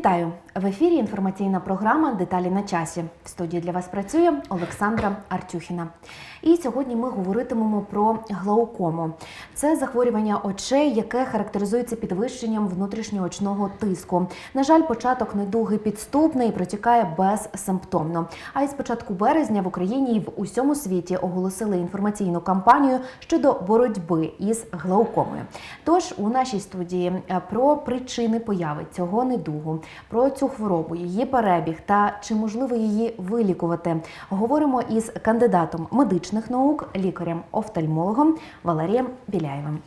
Вітаю в ефірі. Інформаційна програма Деталі на часі. В студії для вас працює Олександра Артюхіна. І сьогодні ми говоритимемо про глаукому. Це захворювання очей, яке характеризується підвищенням внутрішньоочного тиску. На жаль, початок недуги підступний і протікає безсимптомно. А із початку березня в Україні і в усьому світі оголосили інформаційну кампанію щодо боротьби із глаукомою. Тож у нашій студії е, про причини появи цього недугу, про цю хворобу, її перебіг та чи можливо її вилікувати. Говоримо із кандидатом медичних наук, лікарем-офтальмологом Валерієм Біляєвим.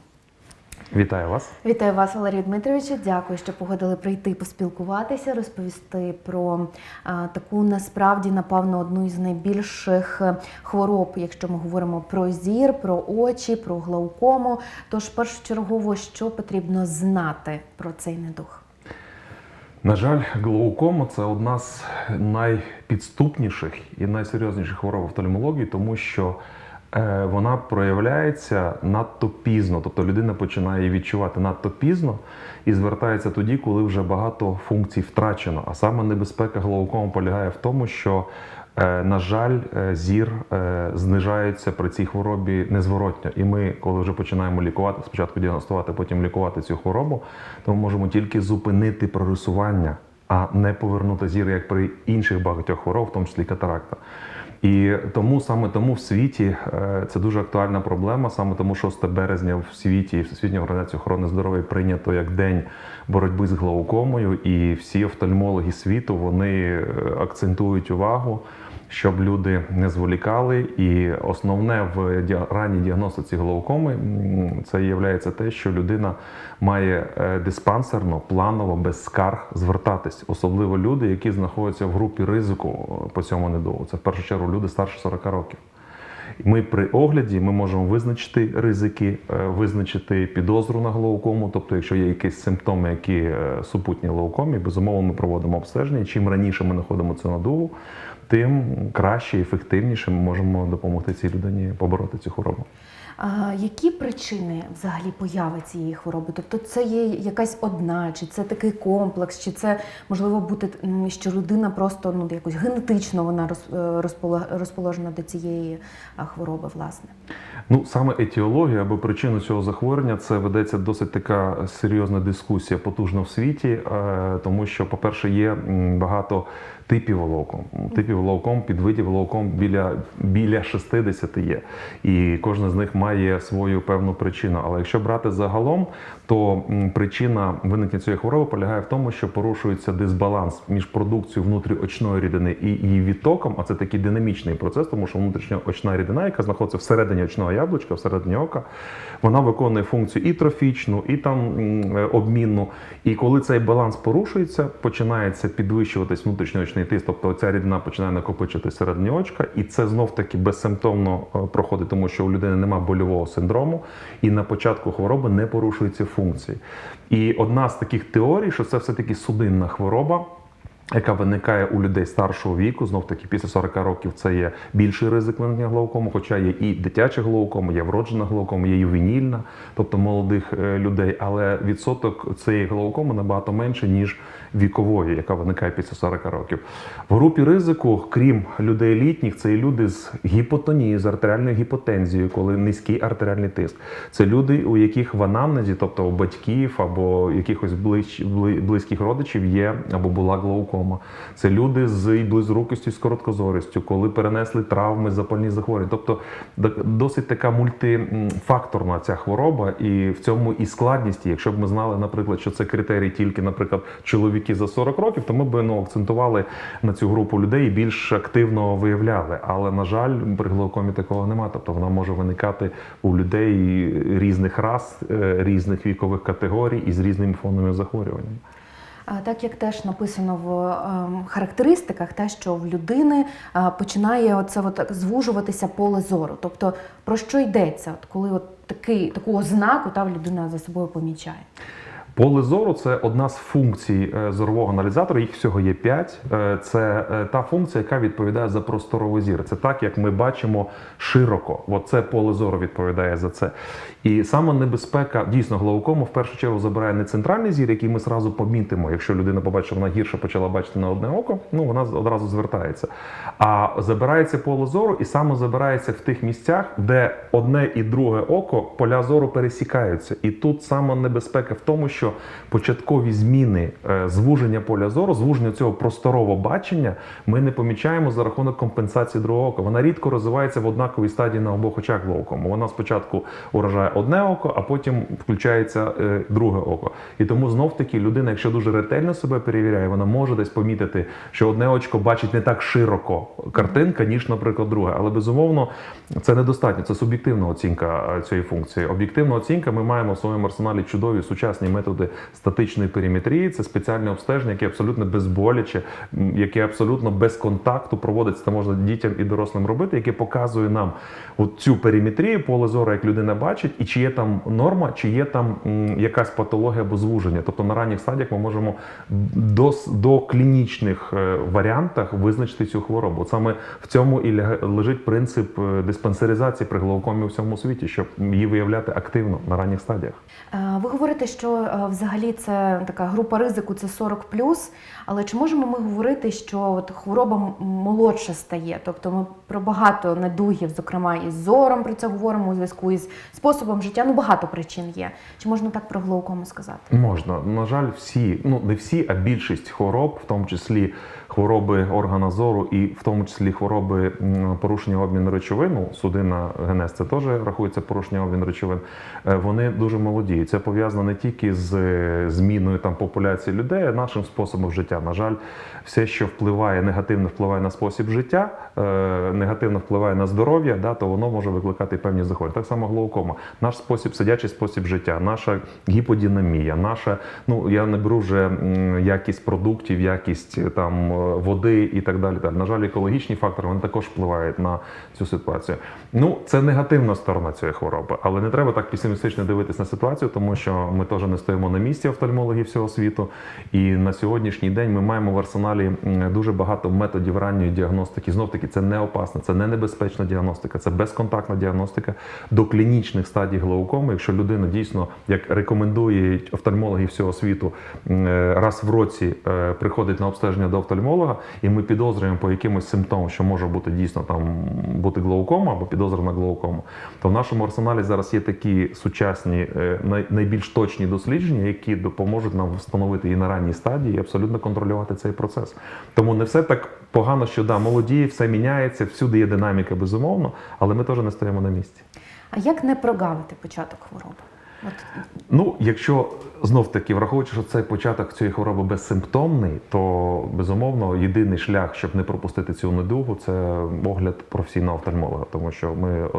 Вітаю вас. Вітаю вас, Валерію Дмитровичу. Дякую, що погодили прийти поспілкуватися, розповісти про а, таку насправді, напевно, одну із найбільших хвороб, якщо ми говоримо про зір, про очі, про глаукому. Тож, першочергово, що потрібно знати про цей недуг? На жаль, глаукома це одна з найпідступніших і найсерйозніших хвороб офтальмології, тому що е, вона проявляється надто пізно, тобто людина починає її відчувати надто пізно і звертається тоді, коли вже багато функцій втрачено. А саме небезпека глаукома полягає в тому, що На жаль, е, зір е, знижається при цій хворобі незворотньо. І ми, коли вже починаємо лікувати, спочатку діагностувати, потім лікувати цю хворобу, то ми можемо тільки зупинити прорисування, а не повернути зір, як при інших багатьох хвороб, в тому числі катаракта. І тому саме тому в світі е, це дуже актуальна проблема. Саме тому 6 березня в світі і Всесвітня організація охорони здоров'я прийнято як день боротьби з глаукомою, і всі офтальмологи світу вони е, акцентують увагу. Щоб люди не зволікали, і основне в ранній діагностиці глаукоми це є те, що людина має е, диспансерно, планово, без скарг звертатись, особливо люди, які знаходяться в групі ризику е, по цьому недугу. Це в першу чергу люди старше 40 років. Ми при огляді ми можемо визначити ризики, е, визначити підозру на глаукому. Тобто, якщо є якісь симптоми, які е, супутні глаукомі, безумовно, ми проводимо обстеження. Чим раніше ми знаходимо цю надугу, тим краще і ефективніше ми можемо допомогти цій людині побороти цю хворобу. Які причини взагалі появи цієї хвороби? Тобто, це є якась одна, чи це такий комплекс, чи це можливо бути, що людина просто ну якось генетично вона е, розположена до цієї хвороби, власне. Ну саме етіологія або причину цього захворювання це ведеться досить така серйозна дискусія, потужна в світі, е, тому що, по-перше, є багато типів волоком. Типів волоком, підвидів волоком біля, біля 60 є. І кожна з них має свою певну причину. Але якщо брати загалом, то причина виникнення цієї хвороби полягає в тому, що порушується дисбаланс між продукцією внутріочної рідини і її відтоком, а це такий динамічний процес, тому що внутрішньоочна рідина, яка знаходиться всередині очного яблучка, всередині ока, вона виконує функцію і трофічну, і там е, обмінну. І коли цей баланс порушується, починається підвищуватись внутрішньоочний тиск, тобто ця рідина починає накопичити середні очка, і це знов таки безсимптомно е, проходить, тому що у людини немає больового синдрому, і на початку хвороби не порушуються функції. І одна з таких теорій, що це все-таки судинна хвороба. Яка виникає у людей старшого віку, знов таки після 40 років це є більший ризик виникнення глаукому, хоча є і дитяча глаукома, є вроджена глаукома, є ювенільна, тобто молодих е, людей. Але відсоток цієї глаукоми набагато менше, ніж вікової, яка виникає після 40 років. В групі ризику, крім людей літніх, це і люди з гіпотонією, з артеріальною гіпотензією, коли низький артеріальний тиск. Це люди, у яких в анамнезі, тобто у батьків або якихось близьких родичів є або була глаукома. Це люди з близорукістю, з короткозорістю, коли перенесли травми, запальні захворювання. Тобто досить така мультифакторна ця хвороба, і в цьому і складність. Якщо б ми знали, наприклад, що це критерій тільки, наприклад, чоловіки за 40 років, то ми б ну, акцентували на цю групу людей і більш активно виявляли. Але на жаль, при глаукомі такого немає. Тобто вона може виникати у людей різних рас, е, різних вікових категорій і з різними фоновими захворюваннями. Так як теж написано в ем, характеристиках, те, що в людини починає оце от звужуватися поле зору. Тобто про що йдеться, от коли от такий таку ознаку та людина за собою помічає? Поле зору це одна з функцій е, зорового аналізатора. Їх всього є п'ять. Е, Це е, та функція, яка відповідає за просторовий зір. Це так, як ми бачимо широко. От це поле зору відповідає за це. І саме небезпека дійсно глаукому в першу чергу забирає не центральний зір, який ми зразу помітимо. Якщо людина побачить, що вона гірше почала бачити на одне око, ну вона одразу звертається. А забирається поле зору, і саме забирається в тих місцях, де одне і друге око поля зору пересікаються. І тут саме небезпека в тому, що початкові зміни е, звуження поля зору, звуження цього просторового бачення, ми не помічаємо за рахунок компенсації другого ока. Вона рідко розвивається в однаковій стадії на обох очах глаукому. Вона спочатку уражає одне око, а потім включається е, друге око. І тому знов таки людина, якщо дуже ретельно себе перевіряє, вона може десь помітити, що одне очко бачить не так широко картинка, ніж, наприклад, друге. Але безумовно це недостатньо. Це суб'єктивна оцінка е, цієї функції. Об'єктивна оцінка. Ми маємо в своєму арсеналі чудові сучасні методи статичної периметрії. Це спеціальне обстеження, яке абсолютно безболяче, яке абсолютно без контакту проводиться. Це можна дітям і дорослим робити, яке показує нам от цю периметрію, поле зору, як людина бачить, і чи є там норма, чи є там якась патологія або звуження. Тобто на ранніх стадіях ми можемо до, до клінічних е, варіантах визначити цю хворобу. Саме в цьому і лежить принцип е, диспансеризації при глаукомі у всьому світі, щоб її виявляти активно на ранніх стадіях. Е, Ви говорите, що взагалі це така група ризику це 40 але чи можемо ми говорити, що от хвороба молодша стає? Тобто ми про багато недугів, зокрема із зором про це говоримо у зв'язку із способом життя. Ну багато причин є. Чи можна так про глаукому сказати? Можна. На жаль, всі, ну не всі, а більшість хвороб, в тому числі хвороби органа зору і в тому числі хвороби порушення обміну речовин, ну, судина генез, це теж рахується порушення обміну речовин. е, Вони дуже молоді. Це пов'язано не тільки з е, зміною там популяції людей, а нашим способом життя. На жаль, все, що впливає, негативно впливає на спосіб життя, е, негативно впливає на здоров'я, да, то воно може викликати певні захворювання. Так само глаукома. Наш спосіб, сидячий спосіб життя, наша гіподінамія, наша, ну я не беру вже якість продуктів, якість е, там е, води і так далі. далі. На жаль, екологічні фактори вони також впливають на цю ситуацію. Ну, це негативна сторона цієї хвороби, але не треба так песимістично дивитися на ситуацію, тому що ми теж не стоїмо на місці офтальмологів всього світу. І на сьогоднішній день ми маємо в арсеналі м, дуже багато методів ранньої діагностики. Знов таки, це не опасна, це не небезпечна діагностика, це безконтактна діагностика до клінічних стадій глаукоми. Якщо людина дійсно, як рекомендують офтальмологи всього світу, е, раз в році е, приходить на обстеження до офтальмолога, і ми підозрюємо по якимось симптомам, що може бути дійсно там бути глаукома або підозра на глаукому, то в нашому арсеналі зараз є такі сучасні, е, найбільш точні дослідження, які допоможуть нам встановити її на ранній стадії і абсолютно контролювати цей процес. Тому не все так погано, що да, молоді, все міняється, всюди є динаміка, безумовно, але ми теж не стоїмо на місці. А як не прогавити початок хвороби? От Ну, якщо знов таки враховуючи, що цей початок цієї хвороби безсимптомний, то безумовно єдиний шлях, щоб не пропустити цю недугу, це огляд професійного офтальмолога, тому що ми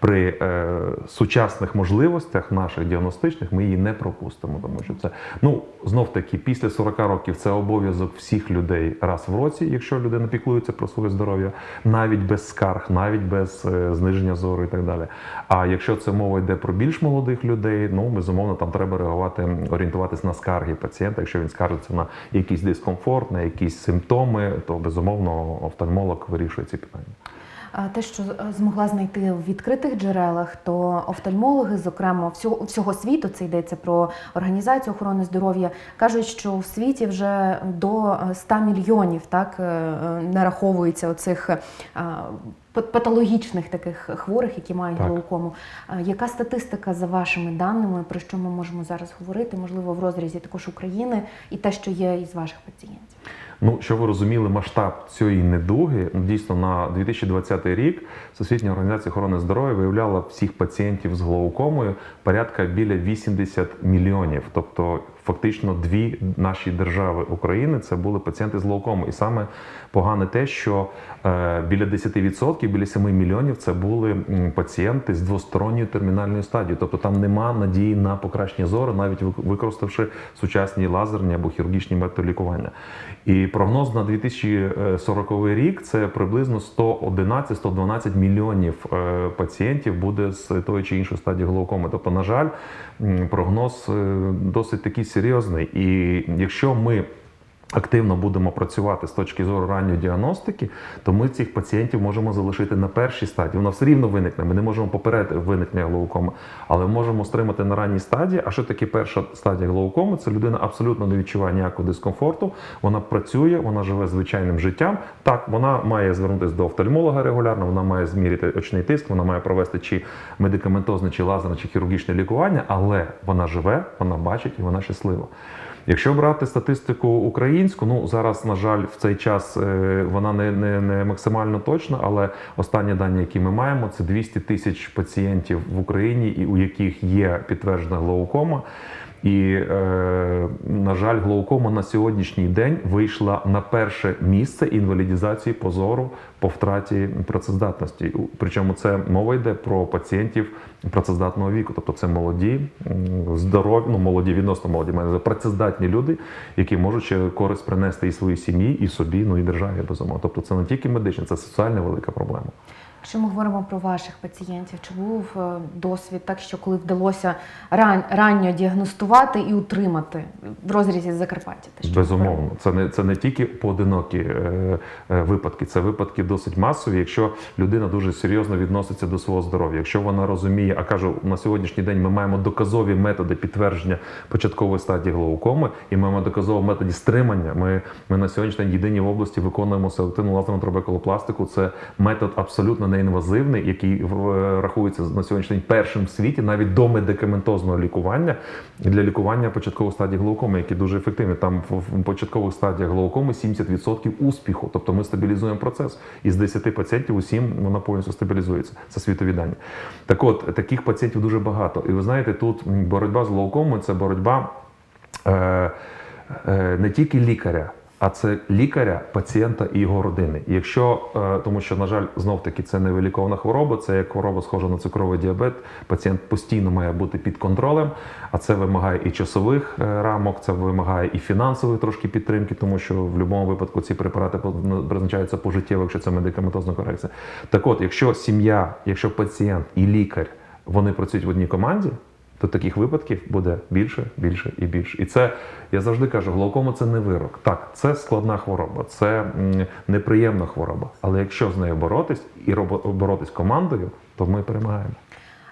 при е, сучасних можливостях наших діагностичних ми її не пропустимо, тому що це ну знов таки після 40 років це обов'язок всіх людей раз в році, якщо людина піклується про своє здоров'я, навіть без скарг, навіть без е, зниження зору і так далі. А якщо це мова йде про більш молодих людей, ну безумовно там треба реагувати, орієнтуватись на скарги пацієнта. Якщо він скаржиться на якийсь дискомфорт, на якісь симптоми, то безумовно офтальмолог вирішує ці питання. Те, що е, змогла знайти в відкритих джерелах, то офтальмологи, зокрема всього, всього світу, це йдеться про організацію охорони здоров'я, кажуть, що в світі вже до е, 100 мільйонів так е, е, нараховується оцих е, патологічних таких хворих, які мають Так. глаукому. Яка статистика за вашими даними, про що ми можемо зараз говорити? Можливо, в розрізі також України і те, що є із ваших пацієнтів? Ну, щоб ви розуміли масштаб цієї недуги, дійсно на 2020 рік Всесвітня організація охорони здоров'я виявляла всіх пацієнтів з глаукомою порядка біля 80 мільйонів. Тобто, фактично, дві наші держави України це були пацієнти з глаукомою. І саме погане те, що е, біля 10%, біля 7 мільйонів це були пацієнти з двосторонньою термінальною стадією. Тобто там нема надії на покращення зору, навіть використавши сучасні лазерні або хірургічні методи лікування. І прогноз на 2040 рік це приблизно 111-112 мільйонів е, пацієнтів буде з тої чи іншої стадії глаукоми. Тобто, на жаль, прогноз е, досить такий серйозний. І якщо ми активно будемо працювати з точки зору ранньої діагностики, то ми цих пацієнтів можемо залишити на першій стадії. Вона все рівно виникне. Ми не можемо попередити виникнення глаукоми, але можемо стримати на ранній стадії. А що таке перша стадія глаукоми? Це людина абсолютно не відчуває ніякого дискомфорту. Вона працює, вона живе звичайним життям. Так, вона має звернутися до офтальмолога регулярно, вона має зміряти очний тиск, вона має провести чи медикаментозне, чи лазерне, чи хірургічне лікування, але вона живе, вона бачить і вона щаслива. Якщо брати статистику українську, ну зараз, на жаль, в цей час е, вона не, не, не максимально точна, але останні дані, які ми маємо, це 200 тисяч пацієнтів в Україні, у яких є підтверджена глаукома. І, е, на жаль, глаукома на сьогоднішній день вийшла на перше місце інвалідізації позору по втраті працездатності. Причому це мова йде про пацієнтів працездатного віку, тобто це молоді, здорові, ну молоді, відносно молоді, на працездатні люди, які можуть ще користь принести і своїй сім'ї, і собі, ну і державі безумовно. Тобто це не тільки медична, це соціальна велика проблема. Якщо ми говоримо про ваших пацієнтів, чи був е, досвід так, що коли вдалося ран, ранньо діагностувати і утримати в розрізі Закарпаття? те, що Безумовно, це не це не тільки поодинокі е, е, випадки, це випадки досить масові. Якщо людина дуже серйозно відноситься до свого здоров'я, якщо вона розуміє, а кажу, на сьогоднішній день ми маємо доказові методи підтвердження початкової стадії глаукоми, і ми маємо доказові методи стримання. Ми, ми на сьогоднішній день єдині в області виконуємо селективну лазерну трабекулопластику. Це метод абсолютно неінвазивний, який рахується на сьогоднішній день першим в світі, навіть до медикаментозного лікування для лікування початкової стадії глаукоми, які дуже ефективні. Там в початкових стадіях глаукоми 70% успіху. Тобто ми стабілізуємо процес. Із 10 пацієнтів у 7 вона повністю стабілізується. Це світові дані. Так от, таких пацієнтів дуже багато. І ви знаєте, тут боротьба з глаукомою це боротьба е, е, не тільки лікаря. А це лікаря, пацієнта і його родини. Якщо е, тому, що на жаль, знов таки це не хвороба, це як хвороба схожа на цукровий діабет. Пацієнт постійно має бути під контролем, а це вимагає і часових е, рамок, це вимагає і фінансової трошки підтримки, тому що в будь-якому випадку ці препарати ну, призначаються пожиттєво, якщо це медикаментозна корекція. Так от, якщо сім'я, якщо пацієнт і лікар вони працюють в одній команді, то таких випадків буде більше, більше і більше. І це я завжди кажу: глаукома це не вирок. Так, це складна хвороба, це неприємна хвороба. Але якщо з нею боротись і боротись командою, то ми перемагаємо.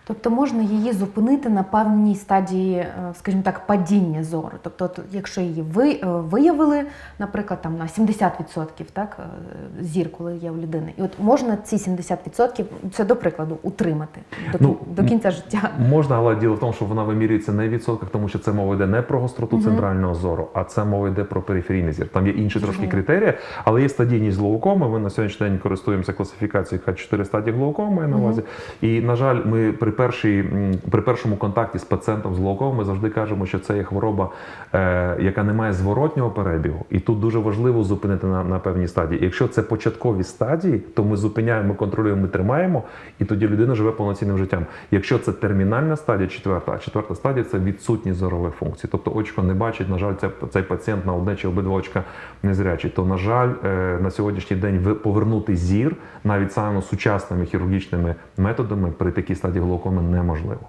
Тобто можна її зупинити на певній стадії, е, скажімо так, падіння зору. Тобто, якщо її е, виявили, наприклад, там на 70% так, е, зір, коли є у людини, і от можна ці 70%, це до прикладу, утримати до, Ну, до кінця життя. Можна, але діло в тому, що вона вимірюється не в відсотках, тому що це мова йде не про гостроту центрального зору, а це мова йде про периферійний зір. Там є інші трошки Зрозуміло. критерії, але є стадійність глаукоми. Ми на сьогоднішній день користуємося класифікацією Х4 стадії глаукоми на увазі. І на жаль, ми при першій при першому контакті з пацієнтом з глаукомою ми завжди кажемо, що це є хвороба, е, яка не має зворотнього перебігу. І тут дуже важливо зупинити на, на певній стадії. Якщо це початкові стадії, то ми зупиняємо, контролюємо, ми тримаємо, і тоді людина живе повноцінним життям. Якщо це термінальна стадія, четверта, а четверта стадія це відсутність зорових функцій. Тобто очко не бачить, на жаль, це, цей пацієнт на одне чи обидва очка незрячий. То, на жаль, е, на сьогоднішній день повернути зір навіть самими сучасними хірургічними методами при такій стадії глаукоми неможливо.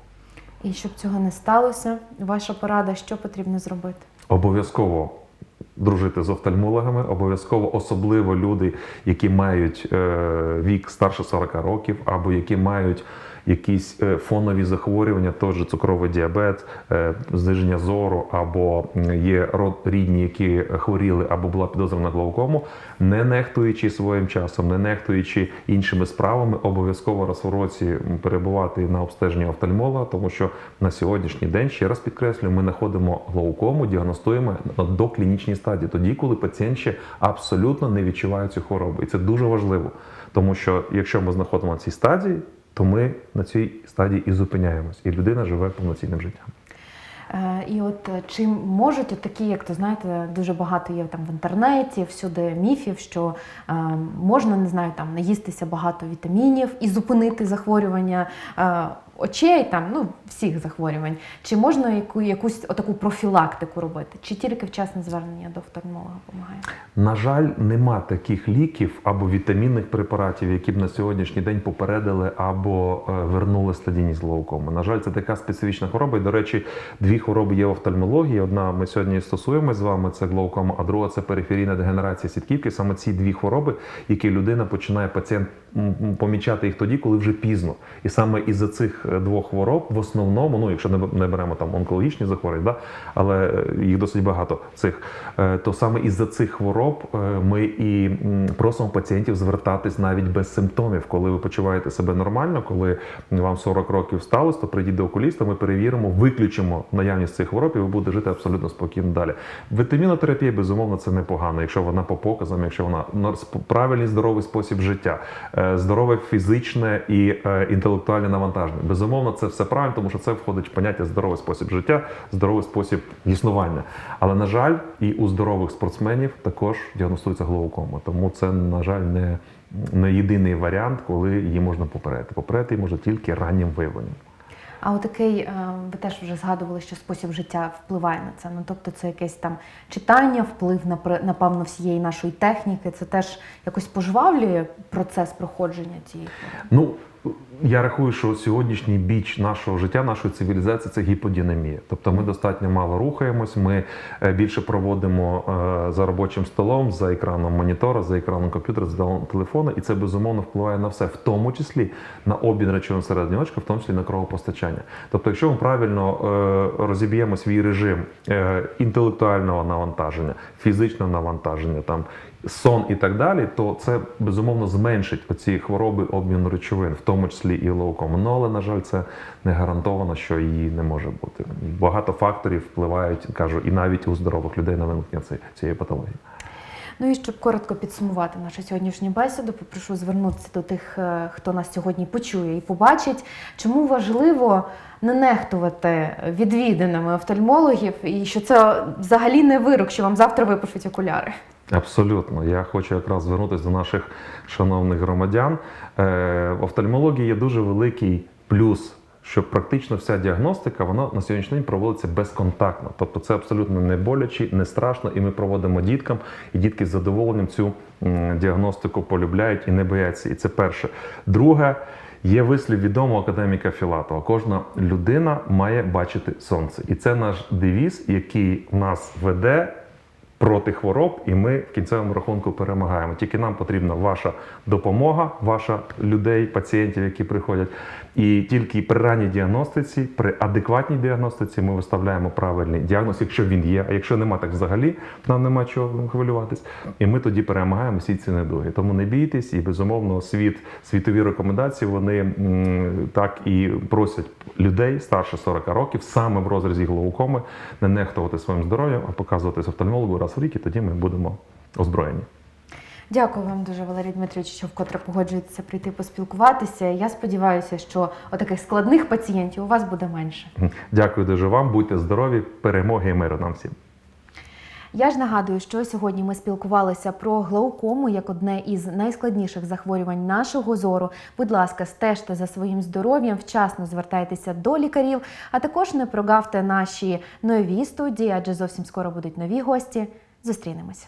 І щоб цього не сталося, ваша порада, що потрібно зробити? Обов'язково дружити з офтальмологами, обов'язково особливо люди, які мають е, вік старше 40 років, або які мають якісь е, фонові захворювання, же цукровий діабет, е, зниження зору, або є рідні, які хворіли, або була підозра на глаукому, не нехтуючи своїм часом, не нехтуючи іншими справами, обов'язково раз у році перебувати на обстеженні офтальмолога, тому що на сьогоднішній день, ще раз підкреслюю, ми знаходимо глаукому, діагностуємо на доклінічній стадії, тоді, коли пацієнт ще абсолютно не відчуває цю хворобу. І це дуже важливо, тому що якщо ми знаходимо на цій стадії, то ми на цій стадії і зупиняємось, і людина живе повноцінним життям. Е, І от е, чи можуть такі, як то знаєте, дуже багато є там в інтернеті, всюди міфів, що е, можна, не знаю, там наїстися багато вітамінів і зупинити захворювання. Е, очей, там ну всіх захворювань, чи можна яку якусь отаку профілактику робити, чи тільки вчасне звернення до офтальмолога допомагає? На жаль, нема таких ліків або вітамінних препаратів, які б на сьогоднішній день попередили або е, вернули стадійність глаукоми. На жаль, це така специфічна хвороба. І, до речі, дві хвороби є в офтальмології. Одна ми сьогодні стосуємося з вами, це глаукома, а друга це периферійна дегенерація сітківки. Саме ці дві хвороби, які людина починає пацієнт помічати їх тоді, коли вже пізно. І саме із-за цих двох хвороб, в основному, ну якщо не беремо там онкологічні захворювання, да, але е, їх досить багато цих, е, то саме із-за цих хвороб е, ми і просимо пацієнтів звертатись навіть без симптомів, коли ви почуваєте себе нормально, коли вам 40 років сталося, то прийдіть до окуліста, ми перевіримо, виключимо наявність цих хвороб, і ви будете жити абсолютно спокійно далі. Вітамінотерапія, безумовно, це непогано, якщо вона по показам, якщо вона правильний здоровий спосіб життя, здорове фізичне і інтелектуальне навантаження. Безумовно, це все правильно, тому що це входить в поняття здоровий спосіб життя, здоровий спосіб існування. Але на жаль, і у здорових спортсменів також діагностується глаукома. Тому це, на жаль, не, не єдиний варіант, коли її можна попередити. Попередити її можна тільки раннім виявленням. А отакий, е, ви теж вже згадували, що спосіб життя впливає на це. Ну тобто, це якесь там читання, вплив на напевно всієї нашої техніки. Це теж якось пожвавлює процес проходження цієї хвороби. Ну я рахую, що сьогоднішній біч нашого життя, нашої цивілізації це гіподінамія. Тобто ми достатньо мало рухаємось, ми е, більше проводимо е, за робочим столом, за екраном монітора, за екраном комп'ютера, за телефону, і це безумовно впливає на все, в тому числі на обмін речовин всередині очка, в тому числі на кровопостачання. Тобто, якщо ми правильно е, розіб'ємо свій режим інтелектуального навантаження, фізичного навантаження, там сон і так далі, то це безумовно зменшить оці хвороби обміну речовин, в тому числі і глаукому. Ну але на жаль, це не гарантовано, що її не може бути. Багато факторів впливають, кажу, і навіть у здорових людей на виникнення цієї патології. Ну і щоб коротко підсумувати нашу сьогоднішню бесіду, попрошу звернутися до тих, е, хто нас сьогодні почує і побачить, чому важливо не нехтувати відвідинами офтальмологів, і що це взагалі не вирок, що вам завтра випишуть окуляри. Абсолютно, я хочу якраз звернутися до наших шановних громадян. Е, В офтальмології є дуже великий плюс. Що практично вся діагностика вона на сьогоднішній день проводиться безконтактно, тобто це абсолютно не боляче, не страшно, і ми проводимо діткам, і дітки з задоволенням цю діагностику полюбляють і не бояться. І це перше. Друге, є вислів відомого академіка Філатова. Кожна людина має бачити сонце, і це наш девіз, який нас веде проти хвороб, і ми в кінцевому рахунку перемагаємо. Тільки нам потрібна ваша допомога, ваша людей, пацієнтів, які приходять. І тільки при ранній діагностиці, при адекватній діагностиці, ми виставляємо правильний діагноз, якщо він є. А якщо нема, так взагалі нам нема чого хвилюватись. І ми тоді перемагаємо всі ці недуги. Тому не бійтесь, і безумовно, світ, світові рекомендації вони м, так і просять людей старше 40 років, саме в розрізі глаукоми, не нехтувати своїм здоров'ям, а показуватись офтальмологу раз в рік, і тоді ми будемо озброєні. Дякую вам дуже, Валерій Дмитрович, що вкотре погоджуєтеся прийти поспілкуватися. Я сподіваюся, що отаких складних пацієнтів у вас буде менше. Дякую дуже вам, будьте здорові, перемоги і миру нам всім. Я ж нагадую, що сьогодні ми спілкувалися про глаукому як одне із найскладніших захворювань нашого зору. Будь ласка, стежте за своїм здоров'ям, вчасно звертайтеся до лікарів, а також не прогавте наші нові студії, адже зовсім скоро будуть нові гості. Зустрінемося.